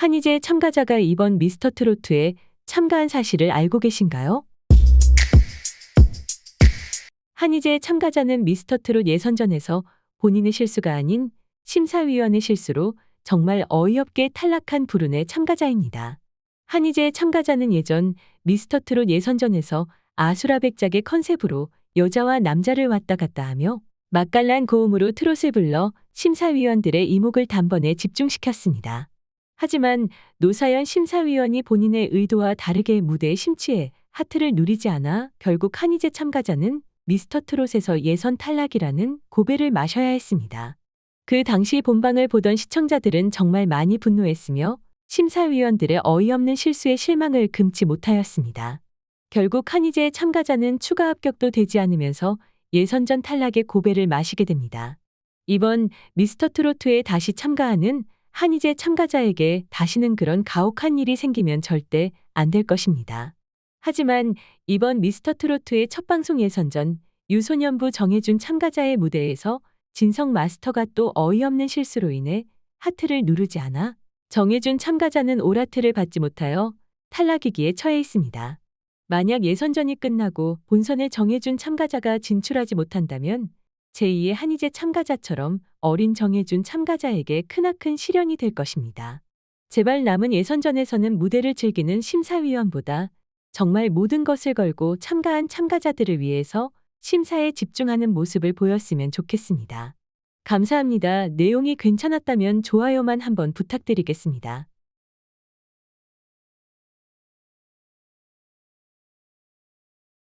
한희재 참가자가 이번 미스터 트로트에 참가한 사실을 알고 계신가요? 한희재 참가자는 미스터 트롯 예선전에서 본인의 실수가 아닌 심사위원의 실수로 정말 어이없게 탈락한 불운의 참가자입니다. 한희재 참가자는 예전 미스터 트롯 예선전에서 아수라 백작의 컨셉으로 여자와 남자를 왔다 갔다 하며 맛깔난 고음으로 트롯을 불러 심사위원들의 이목을 단번에 집중시켰습니다. 하지만 노사연 심사위원이 본인의 의도와 다르게 무대에 심취해 하트를 누리지 않아 결국 한희재 참가자는 미스터 트롯에서 예선 탈락이라는 고배를 마셔야 했습니다. 그 당시 본방을 보던 시청자들은 정말 많이 분노했으며 심사위원들의 어이없는 실수에 실망을 금치 못하였습니다. 결국 한희재 참가자는 추가 합격도 되지 않으면서 예선전 탈락의 고배를 마시게 됩니다. 이번 미스터 트로트에 다시 참가하는 한희재 참가자에게 다시는 그런 가혹한 일이 생기면 절대 안 될 것입니다. 하지만 이번 미스터 트로트의 첫 방송 예선 전 유소년부 정해준 참가자의 무대에서 진성 마스터가 또 어이없는 실수로 인해 하트를 누르지 않아 정해준 참가자는 오라트를 받지 못하여 탈락위기에 처해 있습니다. 만약 예선전이 끝나고 본선에 정해준 참가자가 진출하지 못한다면 제2의 한희재 참가자처럼 어린 정해준 참가자에게 크나큰 시련이 될 것입니다. 제발 남은 예선전에서는 무대를 즐기는 심사위원보다 정말 모든 것을 걸고 참가한 참가자들을 위해서 심사에 집중하는 모습을 보였으면 좋겠습니다. 감사합니다. 내용이 괜찮았다면 좋아요만 한번 부탁드리겠습니다.